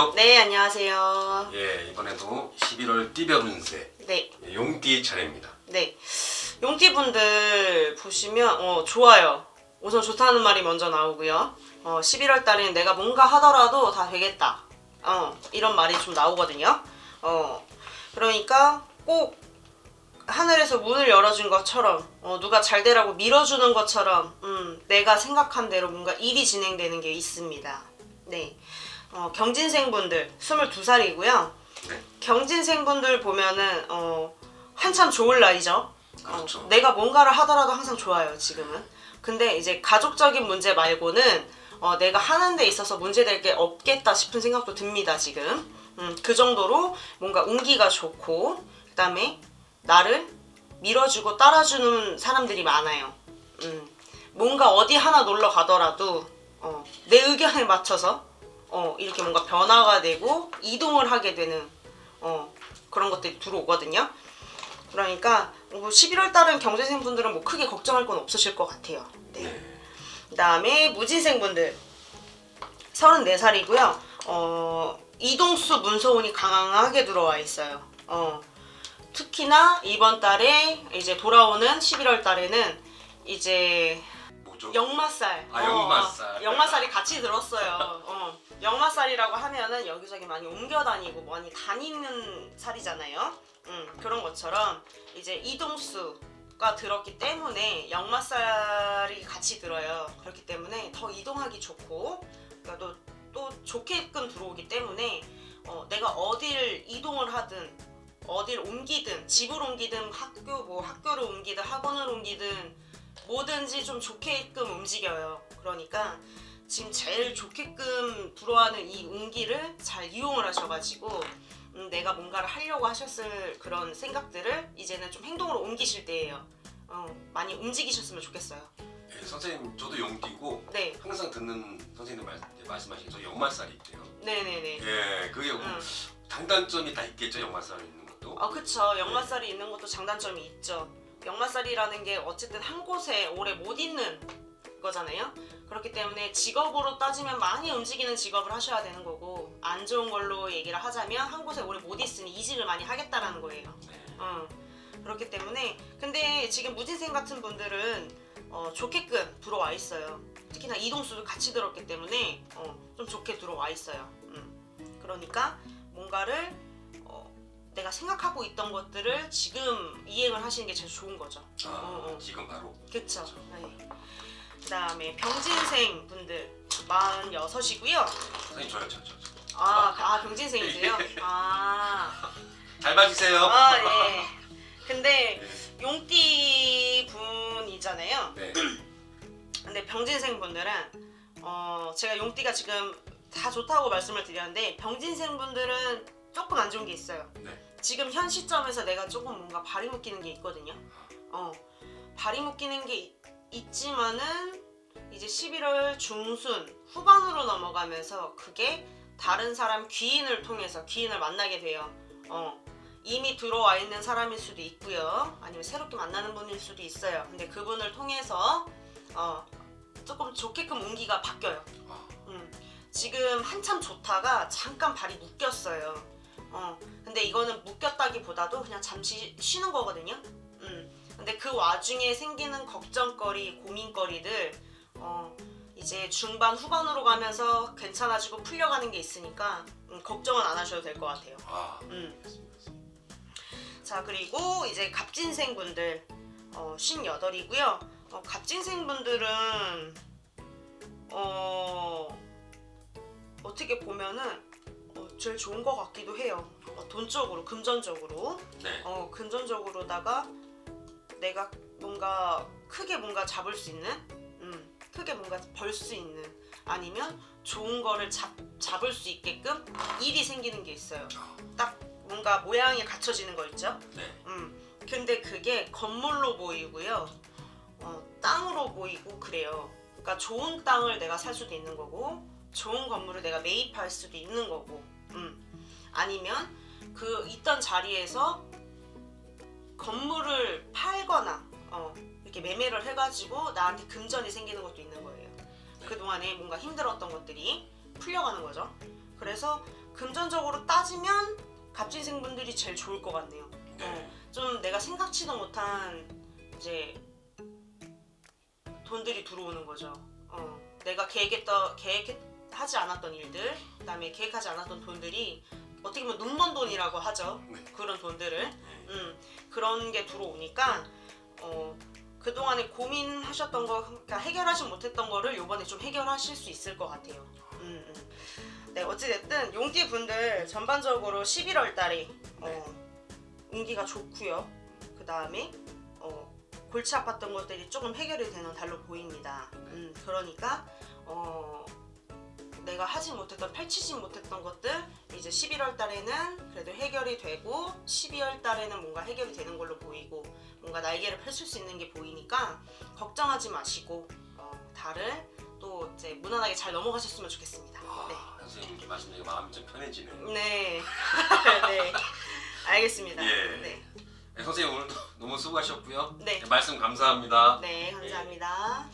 안녕하세요. 네, 안녕하세요. 예, 이번에도 11월 띠별 운세 네, 예, 용띠 차례입니다. 네. 용띠분들 보시면 어, 좋아요. 우선 좋다는 말이 먼저 나오고요. 어, 11월 달에는 내가 뭔가 하더라도 다 되겠다. 어, 이런 말이 좀 나오거든요. 어, 그러니까 꼭 하늘에서 문을 열어준 것처럼 어, 누가 잘 되라고 밀어주는 것처럼 음, 내가 생각한 대로 뭔가 일이 진행되는 게 있습니다. 네. 어, 경진생분들 22살이고요. 네. 경진생분들 보면은 어, 한참 좋을 나이죠. 그렇죠. 어, 내가 뭔가를 하더라도 항상 좋아요 지금은. 근데 이제 가족적인 문제 말고는 어, 내가 하는 데 있어서 문제될 게 없겠다 싶은 생각도 듭니다 지금. 음, 그 정도로 뭔가 운기가 좋고 그다음에 나를 밀어주고 따라주는 사람들이 많아요. 음, 뭔가 어디 하나 놀러 가더라도 어, 내 의견에 맞춰서 어, 이렇게 뭔가 변화가 되고 이동을 하게 되는 어, 그런 것들이 들어오거든요. 그러니까 뭐 11월 달은 경제생 분들은 뭐 크게 걱정할 건 없으실 것 같아요. 네. 그다음에 무진생 분들 34살이고요. 어, 이동수 문서운이 강하게 들어와 있어요. 어, 특히나 이번 달에 이제 돌아오는 11월 달에는 이제 뭐죠? 역마살. 아, 역마살. 어, 역마살이 같이 들었어요. 어. 역마살이라고 하면은 여기저기 많이 옮겨 다니고 많이 다니는 살이잖아요. 음, 그런 것처럼 이제 이동수가 들었기 때문에 역마살이 같이 들어요. 그렇기 때문에 더 이동하기 좋고 그러니까 또, 또 좋게끔 들어오기 때문에 어, 내가 어딜 이동을 하든 어딜 옮기든 집을 옮기든 학교 뭐 학교를 옮기든 학원을 옮기든 뭐든지 좀 좋게끔 움직여요. 그러니까 지금 제일 좋게끔 들어가는 이 운기를 잘 이용을 하셔가지고 음, 내가 뭔가를 하려고 하셨을 그런 생각들을 이제는 좀 행동으로 옮기실 때예요. 어, 많이 움직이셨으면 좋겠어요. 예, 선생님 저도 용띠고 네, 항상 듣는 선생님 말, 예, 말씀하신 저 역말살이 있대요. 네네네. 예, 그게 뭐 음. 장단점이 다 있겠죠 역말살 있는 것도. 아 그쵸 역마살이 있는 것도 장단점이 있죠 역마살이라는 게 어쨌든 한 곳에 오래 못 있는 거잖아요 그렇기 때문에 직업으로 따지면 많이 움직이는 직업을 하셔야 되는 거고 안 좋은 걸로 얘기를 하자면 한 곳에 오래 못 있으니 이직을 많이 하겠다라는 거예요 네. 어, 그렇기 때문에 근데 지금 무진생 같은 분들은 어, 좋게끔 들어와 있어요 특히나 이동수도 같이 들었기 때문에 어, 좀 좋게 들어와 있어요 음. 그러니까 뭔가를 어, 내가 생각하고 있던 것들을 지금 이행을 하시는 게 제일 좋은 거죠 아, 어, 어. 지금 바로. 그쵸 네. 그 다음에 병진생 분들 46이고요 선생님 저요, 저, 저, 저. 아, 아 병진생이세요? 아, 잘 봐주세요. 아 예. 근데 네. 용띠 분이잖아요. 네. 근데 병진생 분들은 어 제가 용띠가 지금 다 좋다고 말씀을 드렸는데 병진생 분들은 조금 안 좋은 게 있어요. 네. 지금 현 시점에서 내가 조금 뭔가 발이 묶이는 게 있거든요. 어 발이 묶이는 게 있- 있지만은 이제 11월 중순 후반으로 넘어가면서 그게 다른 사람 귀인을 통해서 귀인을 만나게 돼요. 어 이미 들어와 있는 사람일 수도 있고요. 아니면 새롭게 만나는 분일 수도 있어요. 근데 그분을 통해서 어 조금 좋게끔 운기가 바뀌어요. 아, 음, 지금 한참 좋다가 잠깐 발이 묶였어요. 어, 근데 이거는 묶였다기보다도 그냥 잠시 쉬는 거거든요. 음, 근데 그 와중에 생기는 걱정거리, 고민거리들, 어, 이제 중반, 후반으로 가면서 괜찮아지고 풀려가는 게 있으니까 음, 걱정은 안 하셔도 될 것 같아요. 아, 음. 자 그리고 이제 갑진생 분들 어, 58이고요. 어, 갑진생 분들은 어 어떻게 보면은 어, 제일 좋은 것 같기도 해요. 어, 돈적으로 금전적으로 네. 어 금전적으로다가 내가 뭔가 크게 뭔가 잡을 수 있는 음 크게 뭔가 벌 수 있는 아니면 좋은 거를 잡, 잡을 수 있게끔 일이 생기는 게 있어요. 아, 딱 뭔가 모양이 갖춰지는 거 있죠? 네. 음. 근데 그게 건물로 보이고요. 어, 땅으로 보이고 그래요. 그러니까 좋은 땅을 내가 살 수도 있는 거고 좋은 건물을 내가 매입할 수도 있는 거고. 음. 아니면 그 있던 자리에서 건물을 팔거나 어, 이렇게 매매를 해가지고 나한테 금전이 생기는 것도 있는 거예요. 그 동안에 뭔가 힘들었던 것들이 풀려가는 거죠. 그래서 금전적으로 따지면 갑진생분들이 제일 좋을 것 같네요. 네. 좀 내가 생각지도 못한 이제 돈들이 들어오는 거죠. 어, 내가 계획했던 계획하지 않았던 일들, 그다음에 계획하지 않았던 돈들이 어떻게 보면 눈먼 돈이라고 하죠. 네. 그런 돈들을 네. 음, 그런 게 들어오니까 어, 그동안에 고민하셨던 거, 그러니까 해결하지 못했던 거를 요번에 좀 해결하실 수 있을 것 같아요. 음, 음. 네, 어찌됐든 용띠 분들 전반적으로 11월 달에 어, 운기가 좋고요. 그 다음에 어, 골치 아팠던 것들이 조금 해결이 되는 달로 보입니다. 음, 그러니까 어, 내가 하지 못했던 펼치지 못했던 것들 이제 11월 달에는 그래도 해결이 되고 12월 달에는 뭔가 해결이 되는 걸로 보이고 뭔가 날개를 펼칠 수 있는 게 보이니까 걱정하지 마시고 어, 달을 또 이제 무난하게 잘 넘어가셨으면 좋겠습니다. 네. 아, 선생님 말씀 드리고 마음이 좀 편해지네요. 네. 네. 알겠습니다. 예. 네. 네, 선생님 오늘도 너무 수고하셨고요. 네. 말씀 감사합니다. 네, 감사합니다.